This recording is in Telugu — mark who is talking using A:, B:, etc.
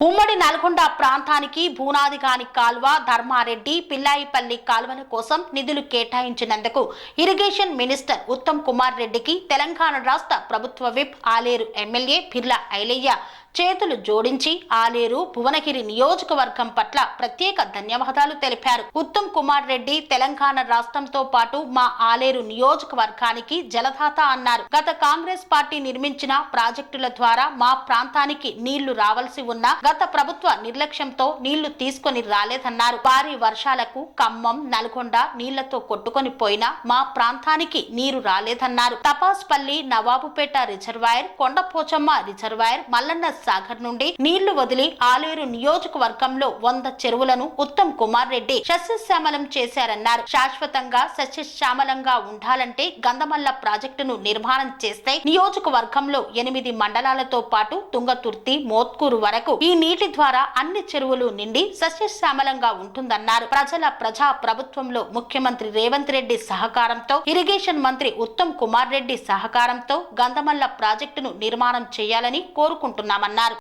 A: ఉమ్మడి నల్గొండ ప్రాంతానికి భూనాదిగాని కాల్వ ధర్మారెడ్డి పిల్లాయిపల్లి కాల్వల కోసం నిధులు కేటాయించినందుకు ఇరిగేషన్ మినిస్టర్ ఉత్తమ్ కుమార్ రెడ్డికి తెలంగాణ రాష్ట్ర ప్రభుత్వ విప్ ఆలేరు ఎమ్మెల్యే పిర్ల ఐలయ్య చేతులు జోడించి ఆలేరు భువనగిరి నియోజకవర్గం పట్ల ప్రత్యేక ధన్యవాదాలు తెలిపారు. ఉత్తమ్ కుమార్ రెడ్డి తెలంగాణ రాష్ట్రంతో పాటు మా ఆలేరు నియోజకవర్గానికి జలదాత అన్నారు. గత కాంగ్రెస్ పార్టీ నిర్మించిన ప్రాజెక్టుల ద్వారా మా ప్రాంతానికి నీళ్ళు రావాల్సి ఉన్నా గత ప్రభుత్వ నిర్లక్ష్యంతో నీళ్ళు తీసుకొని రాలేదన్నారు. భారీ వర్షాలకు ఖమ్మం నల్గొండ నీళ్ళతో కొట్టుకొని పోయినా మా ప్రాంతానికి నీరు రాలేదన్నారు. తపాస్పల్లి నవాబుపేట రిజర్వాయర్ కొండపోచమ్మ రిజర్వాయర్ మల్లన్న సాగర్ నుండి నీళ్ళు వదిలి ఆలేరు నియోజకవర్గంలో వంద చెరువులను ఉత్తమ్ కుమార్ రెడ్డి సస్యశ్యామలం చేశారన్నారు. శాశ్వతంగా సస్యశ్యామలంగా ఉండాలంటే గంధమల్ల ప్రాజెక్టును నిర్మాణం చేస్తే నియోజకవర్గంలో ఎనిమిది మండలాలతో పాటు తుంగతుర్తి మోత్కూరు వరకు ఈ నీటి ద్వారా అన్ని చెరువులు నిండి సస్యశ్యామలంగా ఉంటుందన్నారు. ప్రజల ప్రజా ప్రభుత్వంలో ముఖ్యమంత్రి రేవంత్ రెడ్డి సహకారంతో ఇరిగేషన్ మంత్రి ఉత్తమ్ కుమార్ రెడ్డి సహకారంతో గంధమల్ల ప్రాజెక్టును నిర్మాణం చేయాలని కోరుకుంటున్నామన్నారు.